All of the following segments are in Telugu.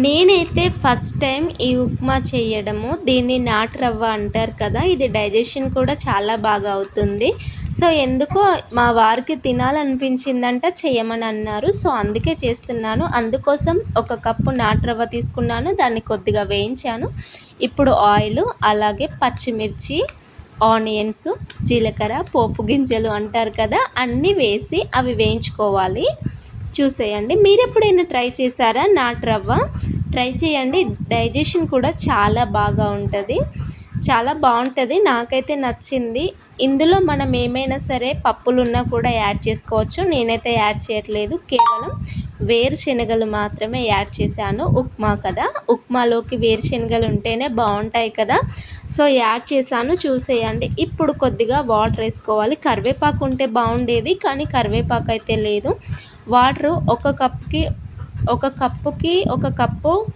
నేనైతే ఫస్ట్ టైం ఈ ఉప్మా చేయడము. దీన్ని నాటు రవ్వ అంటారు కదా ఇది డైజెషన్ కూడా చాలా బాగా అవుతుంది. సో ఎందుకో మా వారికి తినాలనిపించిందంట చేయమని అన్నారు. సో అందుకే చేస్తున్నాను. అందుకోసం ఒక కప్పు నాటు రవ్వ తీసుకున్నాను. దాన్ని కొద్దిగా వేయించాను. ఇప్పుడు ఆయిల్ అలాగే పచ్చిమిర్చి ఆనియన్స్ జీలకర్ర పోపు గింజలు అంటారు కదా అన్నీ వేసి అవి వేయించుకోవాలి. చూసేయండి. మీరు ఎప్పుడైనా ట్రై చేశారా? నాటు రవ్వ ట్రై చేయండి. డైజెషన్ కూడా చాలా బాగా ఉంటుంది. చాలా బాగుంటుంది. నాకైతే నచ్చింది. ఇందులో మనం ఏమైనా సరే పప్పులున్నా కూడా యాడ్ చేసుకోవచ్చు. నేనైతే యాడ్ చేయట్లేదు. కేవలం వేరుశనగలు మాత్రమే యాడ్ చేశాను. ఉప్మా కదా? ఉప్మాలోకి వేరుశనగలు ఉంటేనే బాగుంటాయి కదా? సో యాడ్ చేశాను. చూసేయండి. ఇప్పుడు కొద్దిగా వాటర్ వేసుకోవాలి. కరివేపాకు ఉంటే బాగుండేది కానీ కరివేపాకు అయితే లేదు. వాటరు ఒక కప్కి ఒక కప్పుకి ఒక కప్పు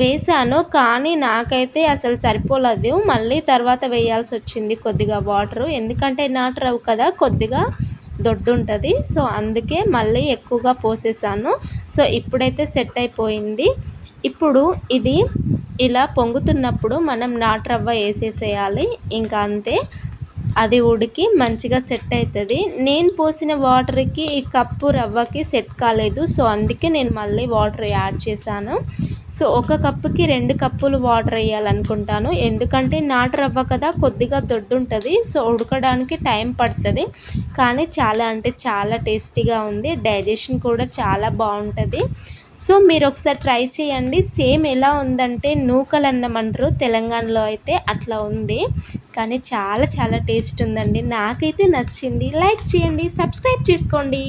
వేసాను కానీ నాకైతే అసలు సరిపోలేదు. మళ్ళీ తర్వాత వేయాల్సి వచ్చింది కొద్దిగా వాటర్. ఎందుకంటే నాటు రవ్వు కదా కొద్దిగా దొడ్డు ఉంటుంది సో అందుకే మళ్ళీ ఎక్కువగా పోసేసాను. సో ఇప్పుడైతే సెట్ అయిపోయింది. ఇప్పుడు ఇది ఇలా పొంగుతున్నప్పుడు మనం నాటు రవ్వ వేసేసేయాలి. ఇంకా అంతే. అది ఉడికి మంచిగా సెట్ అవుతుంది నేను పోసిన వాటర్కి ఈ కప్పు రవ్వకి సెట్ కాలేదు. సో అందుకే నేను మళ్ళీ వాటర్ యాడ్ చేశాను. సో ఒక కప్పుకి రెండు కప్పులు వాటర్ వేయాలనుకుంటాను. ఎందుకంటే నాటు రవ్వ కదా కొద్దిగా దొడ్డు ఉంటుంది సో ఉడకడానికి టైం పడుతుంది. కానీ చాలా అంటే చాలా టేస్టీగా ఉంది. డైజెషన్ కూడా చాలా బాగుంటుంది. సో మీరు ఒకసారి ట్రై చేయండి. సేమ్ ఎలా ఉందంటే నూకలు అన్నమంటారు తెలంగాణలో అయితే అట్లా ఉంది. కానీ చాలా చాలా టేస్ట్ ఉందండి. నాకైతే నచ్చింది. లైక్ చేయండి. సబ్స్క్రైబ్ చేసుకోండి.